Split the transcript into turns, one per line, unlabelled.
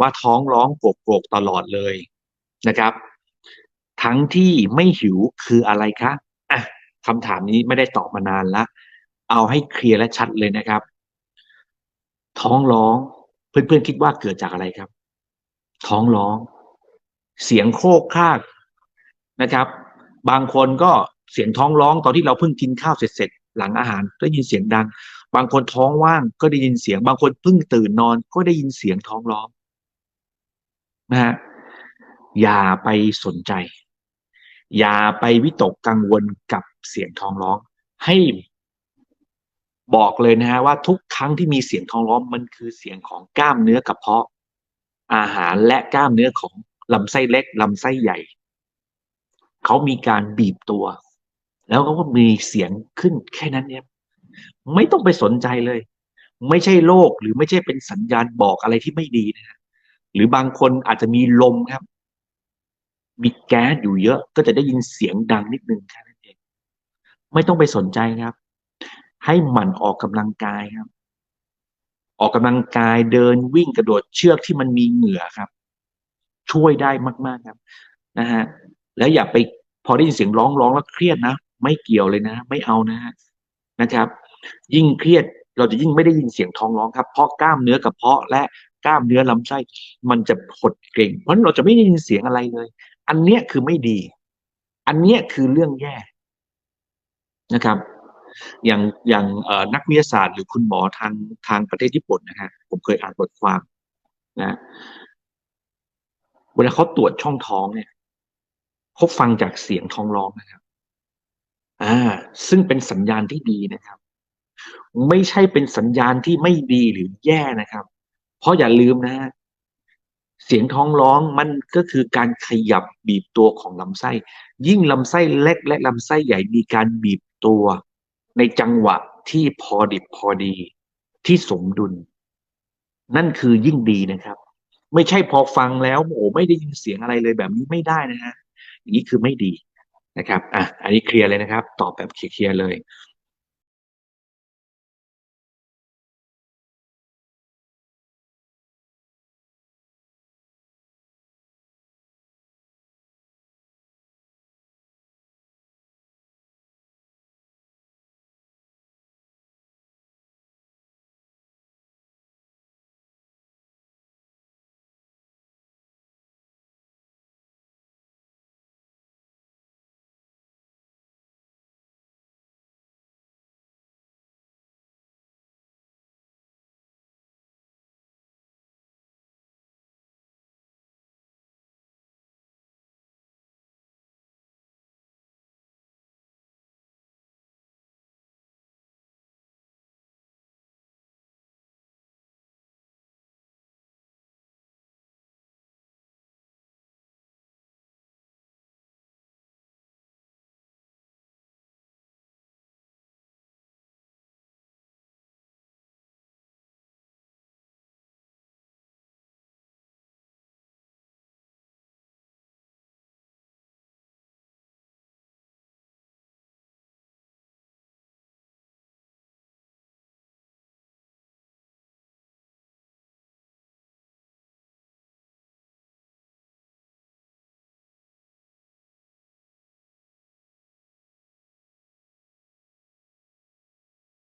ว่าท้องร้องโกรกๆตลอดเลยนะครับ ทั้งที่ไม่หิวคืออะไรคะอะคำถามนี้ไม่ได้ตอบมานานละเอาให้เคลียร์และชัดเลยนะครับ ท้องร้องเพื่อนๆคิดว่าเกิดจากอะไรครับ ท้องร้อง เสียงโครกคากนะครับ บางคนก็เสียงท้องร้องตอนที่เราเพิ่งกินข้าวเสร็จๆหลังอาหารก็ได้ยินเสียงดัง บางคนท้องว่างก็ได้ยินเสียง บางคนเพิ่งตื่นนอนก็ได้ยินเสียงท้องร้อง นะฮะอย่าไปสนใจ อย่าไปวิตกกังวลกับเสียงท้องร้อง ให้บอกเลยนะฮะว่าทุกครั้งที่มีเสียงท้องร้องมันคือเสียงของกล้ามเนื้อกระเพาะ อาหารและกล้ามเนื้อของลำไส้เล็กลำไส้ใหญ่ เขามีการบีบตัว แล้วเขาก็มีเสียงขึ้นแค่นั้นเนี่ยไม่ต้องไปสนใจเลย ไม่ใช่โรคหรือไม่ใช่เป็นสัญญาณบอกอะไรที่ไม่ดีนะฮะ รือบางคนอาจจะมีลมครับ มีแก๊สอยู่เยอะ ก็จะได้ยินเสียงดังนิดนึงแค่นั้นเองไม่ต้องไปสนใจครับ ให้หมั่นออกกำลังกายครับ ออกกำลังกายเดินวิ่งกระโดดเชือกที่มันมีเหงื่อครับ ช่วยได้มากๆครับนะฮะแล้วอย่าไปพอได้ยินเสียงร้องร้องแล้วเครียดนะไม่เกี่ยวเลยนะ ไม่เอานะฮะนะครับ ยิ่งเครียด เราจะยิ่งไม่ได้ยินเสียงท้องร้องครับ เพราะกล้ามเนื้อกระเพาะและกล้ามเนื้อลำไส้มันจะหดเกร็งเพราะเราจะไม่ได้ยินเสียงอะไรเลย อันเนี้ยคือไม่ดี อันเนี้ยคือเรื่องแย่นะครับ อย่างอย่างนักวิทยาศาสตร์หรือคุณหมอทางทางประเทศญี่ปุ่นนะฮะผมเคยอ่านบทความนะเวลาเขาตรวจช่องท้องเนี่ยเขาฟังจากเสียงท้องร้องนะครับ อ่า ซึ่งเป็นสัญญาณที่ดีนะครับ ไม่ใช่เป็นสัญญาณที่ไม่ดีหรือแย่นะครับ เพราะอย่าลืมนะฮะเสียงท้องร้องมันก็คือการขยับบีบตัวของลำไส้ ยิ่งลำไส้เล็กและลำไส้ใหญ่มีการบีบตัว ในจังหวะที่พอดิบพอดี ที่สมดุล นั่นคือยิ่งดีนะครับ ไม่ใช่พอฟังแล้วโอ้ไม่ได้ยินเสียงอะไรเลยแบบนี้ไม่ได้นะฮะอย่างนี้คือไม่ดีนะครับอะอันนี้เคลียร์เลยนะครับ ตอบแบบเคลียร์เลย